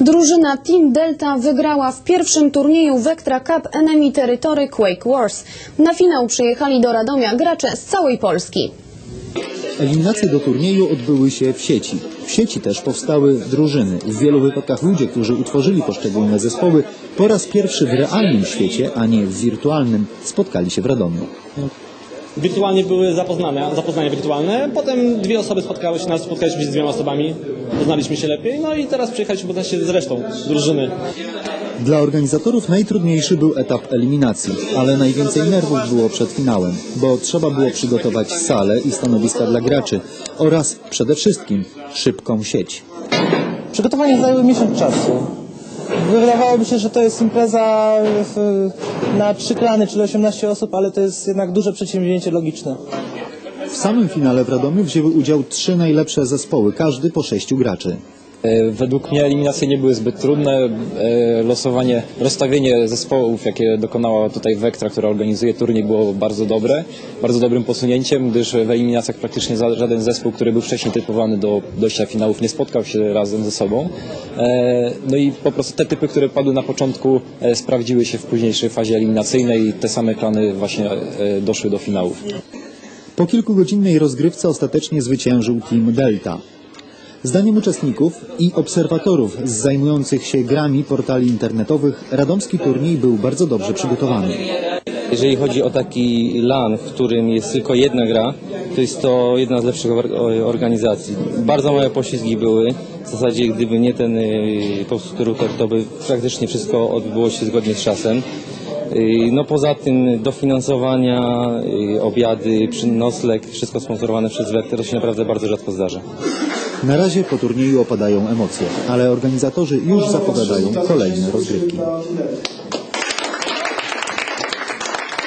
Drużyna Team Delta wygrała w pierwszym turnieju Vectra Cup Enemy Territory Quake Wars. Na finał przyjechali do Radomia gracze z całej Polski. Eliminacje do turnieju odbyły się w sieci. W sieci też powstały drużyny. W wielu wypadkach ludzie, którzy utworzyli poszczególne zespoły, po raz pierwszy w realnym świecie, a nie w wirtualnym, spotkali się w Radomiu. Wirtualnie były zapoznania, zapoznania wirtualne, potem dwie osoby spotkały się, nas spotkaliśmy się z dwiema osobami, poznaliśmy się lepiej, no i teraz przyjechaliśmy poznać się z resztą drużyny. Dla organizatorów najtrudniejszy był etap eliminacji, ale najwięcej nerwów było przed finałem, bo trzeba było przygotować salę i stanowiska dla graczy oraz przede wszystkim szybką sieć. Przygotowania zajęły miesiąc czasu. Wydawało mi się, że to jest impreza w, na trzy klany, czyli 18 osób, ale to jest jednak duże przedsięwzięcie logiczne. W samym finale w Radomiu wzięły udział trzy najlepsze zespoły, każdy po sześciu graczy. E, Według mnie eliminacje nie były zbyt trudne. E, Losowanie, rozstawienie zespołów, jakie dokonała tutaj Vectra, która organizuje turniej, było bardzo dobre, bardzo dobrym posunięciem, gdyż w eliminacjach praktycznie żaden zespół, który był wcześniej typowany do dojścia finałów, nie spotkał się razem ze sobą. E, No i po prostu te typy, które padły na początku, sprawdziły się w późniejszej fazie eliminacyjnej i te same klany właśnie doszły do finałów. Po kilkugodzinnej rozgrywce ostatecznie zwyciężył Team Delta. Zdaniem uczestników i obserwatorów zajmujących się grami portali internetowych, radomski turniej był bardzo dobrze przygotowany. Jeżeli chodzi o taki LAN, w którym jest tylko jedna gra, to jest to jedna z lepszych organizacji. Bardzo małe poślizgi były. W zasadzie gdyby nie ten y, router, to by praktycznie wszystko odbyło się zgodnie z czasem. Y, No poza tym dofinansowania, y, obiady, nocleg, wszystko sponsorowane przez Vector, to się naprawdę bardzo rzadko zdarza. Na razie po turnieju opadają emocje, ale organizatorzy już zapowiadają kolejne rozgrywki.